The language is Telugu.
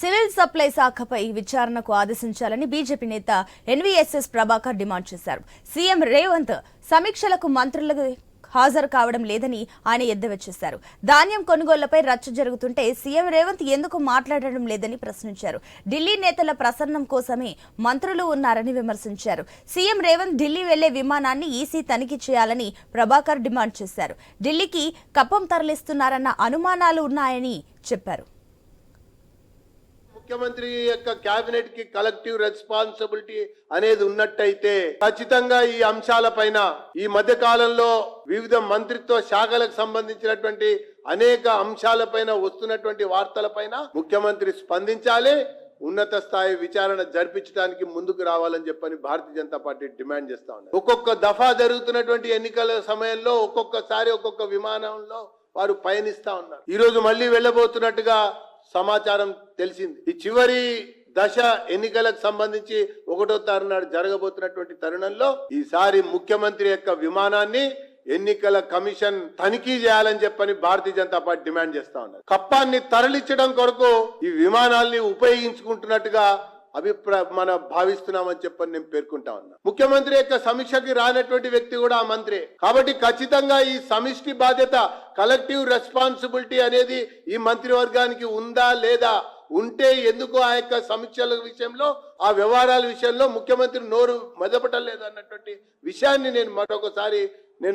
సివిల్ సప్లై శాఖపై విచారణకు ఆదేశించాలని బీజేపీ నేత ఎన్వీఎస్ఎస్ ప్రభాకర్ డిమాండ్ చేశారు. సీఎం రేవంత్ సమీక్షలకు మంత్రులకు హాజరు కావడం లేదని ఆయన ఎద్దవచ్చేశారు ధాన్యం కొనుగోళ్ళపై రచ్చ జరుగుతుంటే సీఎం రేవంత్ ఎందుకు మాట్లాడడం లేదని ప్రశ్నించారు. ఢిల్లీ నేతల ప్రసన్నం కోసమే మంత్రులు ఉన్నారని విమర్శించారు. సీఎం రేవంత్ ఢిల్లీ వెళ్ళే విమానాన్ని ఈసీ తనిఖీ చేయాలని ప్రభాకర్ డిమాండ్ చేశారు. ఢిల్లీకి కప్పం తరలిస్తున్నారన్న అనుమానాలు ఉన్నాయని చెప్పారు. ముఖ్యమంత్రి యొక్క కేబినెట్కి కలెక్టివ్ రెస్పాన్సిబిలిటీ అనేది ఉన్నట్టయితే ఖచ్చితంగా ఈ అంశాలపైన ఈ మధ్య కాలంలో వివిధ మంత్రిత్వ శాఖలకు సంబంధించినటువంటి అనేక అంశాలపైన వస్తున్నటువంటి వార్తలపైన ముఖ్యమంత్రి స్పందించాలి. ఉన్నత స్థాయి విచారణ జరిపించడానికి ముందుకు రావాలని చెప్పని భారతీయ జనతా పార్టీ డిమాండ్ చేస్తా ఉన్నారు ఒక్కొక్క దఫా జరుగుతున్నటువంటి ఎన్నికల సమయంలో ఒక్కొక్కసారి ఒక్కొక్క విమానంలో వారు పయనిస్తా ఉన్నారు. ఈ రోజు మళ్ళీ వెళ్ళబోతున్నట్టుగా సమాచారం తెలిసింది. ఈ చివరి దశ ఎన్నికలకు సంబంధించి ఒకటో తారీఖు నాడు జరగబోతున్నటువంటి తరుణంలో ఈసారి ముఖ్యమంత్రి యొక్క విమానాన్ని ఎన్నికల కమిషన్ తనిఖీ చేయాలని చెప్పని భారతీయ జనతా పార్టీ డిమాండ్ చేస్తా ఉన్నారు కప్పాన్ని తరలించడం కొరకు ఈ విమానాల్ని ఉపయోగించుకుంటున్నట్టుగా అభిప్రాయ మన భావిస్తున్నామని చెప్పని నేను పేర్కొంటా ఉన్నా. ముఖ్యమంత్రి యొక్క సమీక్షకి రానటువంటి వ్యక్తి కూడా ఆ మంత్రి. కాబట్టి ఖచ్చితంగా ఈ సమిష్టి బాధ్యత కలెక్టివ్ రెస్పాన్సిబిలిటీ అనేది ఈ మంత్రివర్గానికి ఉందా లేదా ఉంటే ఎందుకు ఆ యొక్క సమీక్షల విషయంలో ఆ వ్యవహారాల విషయంలో ముఖ్యమంత్రి నోరు మెదపటం లేదు అన్నటువంటి విషయాన్ని నేను మరొకసారి